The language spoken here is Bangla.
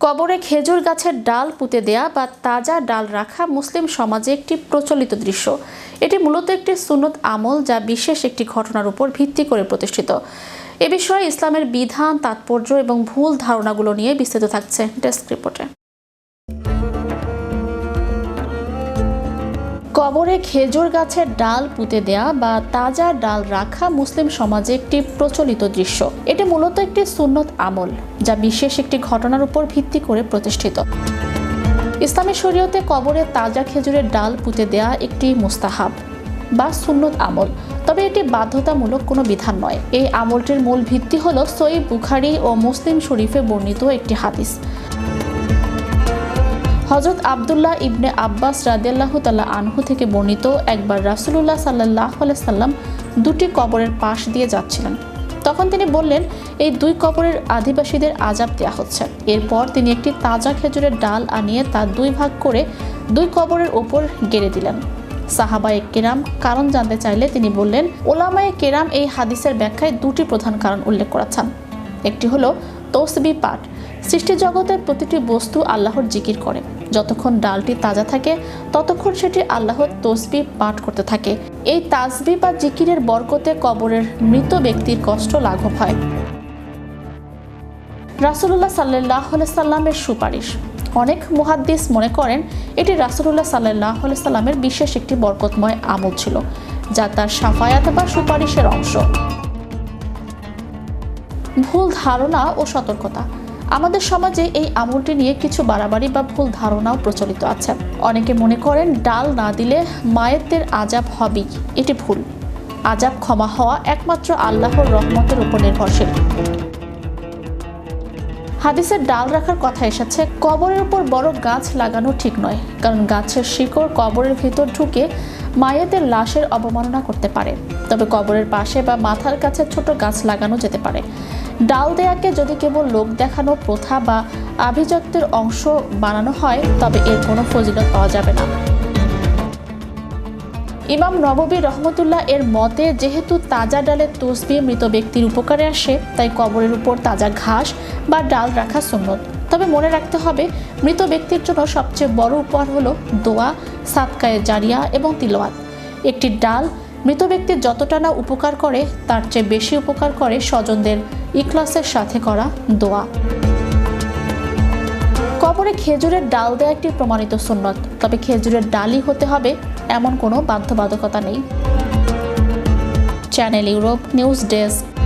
কবরে খেজুর গাছের ডাল পুঁতে দেয়া বা তাজা ডাল রাখা মুসলিম সমাজে একটি প্রচলিত দৃশ্য। এটি মূলত একটি সুনত আমল যা বিশেষ একটি ঘটনার উপর ভিত্তি করে প্রতিষ্ঠিত। এ বিষয়ে ইসলামের বিধান, তাৎপর্য এবং ভুল ধারণাগুলো নিয়ে বিস্তৃত থাকছে ডেস্ক রিপোর্টে। কবরে খেজুর গাছের ডাল পুঁতে দেয়া বা তাজা ডাল রাখা মুসলিম সমাজে একটি প্রচলিত দৃশ্য। এটি মূলত একটি সুন্নত আমল, যা বিশেষ একটি ঘটনার উপর ভিত্তি করে প্রতিষ্ঠিত। ইসলামী শরীয়তে কবরে তাজা খেজুরের ডাল পুঁতে দেয়া একটি মুস্তাহাব বা সুন্নত আমল, তবে এটি বাধ্যতামূলক কোনো বিধান নয়। এই আমলটির মূল ভিত্তি হল সই বুখারি ও মুসলিম শরীফে বর্ণিত একটি হাদিস। হজরত আবদুল্লাহ ইবনে আব্বাস রাদিয়াল্লাহু তাল্লাহ আনহু থেকে বর্ণিত একবার রাসুলুল্লাহ সাল্লাহ সাল্লাম দুটি কবরের পাশ দিয়ে যাচ্ছিলেন। তখন তিনি বললেন, এই দুই কবরের আদিবাসীদের আজাব দেওয়া হচ্ছে। এরপর তিনি একটি তাজা খেজুরের ডাল আনিয়ে তা দুই ভাগ করে দুই কবরের ওপর গেড়ে দিলেন। সাহাবায়ে কেরাম কারণ জানতে চাইলে তিনি বললেন, ওলামায়ে কেরাম এই হাদিসের ব্যাখ্যায় দুটি প্রধান কারণ উল্লেখ করেছেন। একটি হলো তসবি পাঠ। সৃষ্টি জগতের প্রতিটি বস্তু আল্লাহর জিকির করে। যতক্ষণ ডালটি তাজা থাকে, ততক্ষণ সেটি আল্লাহর তসবি পাঠ করতে থাকে। এই তাসবি বা জিকিরের বরকতে কবরের মৃত ব্যক্তির কষ্ট লাঘব হয়। রাসুলুল্লাহ সাল্লাহ সাল্লামের সুপারিশ। অনেক মুহাদ্দিস মনে করেন, এটি রাসুলুল্লাহ সাল্লাহ সাল্লামের বিশেষ একটি বরকতময় আমল ছিল, যা তার সাফায়াত বা সুপারিশের অংশ। ভুল ধারণা ও সতর্কতা। আমাদের সমাজে এই আমলটি নিয়ে কিছু বাড়াবাড়ি বা ভুল ধারণাও প্রচলিত আছে। অনেকে মনে করেন ডাল না দিলে মায়েরদের আজাব হবেই, এটি ভুল। আজাব ক্ষমা হওয়া একমাত্র আল্লাহর রহমতের উপর নির্ভরশীল। হাদিসের ডাল রাখার কথা এসেছে, কবরের উপর বড় গাছ লাগানো ঠিক নয়, কারণ গাছের শিকড় কবরের ভিতর ঢুকে মায়েদের লাশের অবমাননা করতে পারে। তবে কবরের পাশে বা মাথার কাছে ছোট গাছ লাগানো যেতে পারে। ডাল দেয়াকে যদি কেবল লোক দেখানো প্রথা বা আভিজাত্যের অংশ বানানো হয়, তবে এর কোনো ফজিলত পাওয়া যাবে না। ইমাম নববী রহমতুল্লাহ এর মতে, যেহেতু তাজা ডালের তসবি মৃত ব্যক্তির উপকারে আসে, তাই কবরের উপর তাজা ঘাস বা ডাল রাখা সুন্নত। তবে মনে রাখতে হবে, মৃত ব্যক্তির জন্য সবচেয়ে বড় উপহার হলো দোয়া সাতকায়ে জারিয়া এবং তিলওয়াত। একটি ডাল মৃত ব্যক্তির যতটা না উপকার করে, তার চেয়ে বেশি উপকার করে স্বজনদের ইকলাসের সাথে করা দোয়া। কবরে খেজুরের ডাল দেওয়া একটি প্রমাণিত সুন্নত, তবে খেজুরের ডালই হতে হবে এমন কোনো বাধ্যবাধকতা নেই। Channel Europe news desk.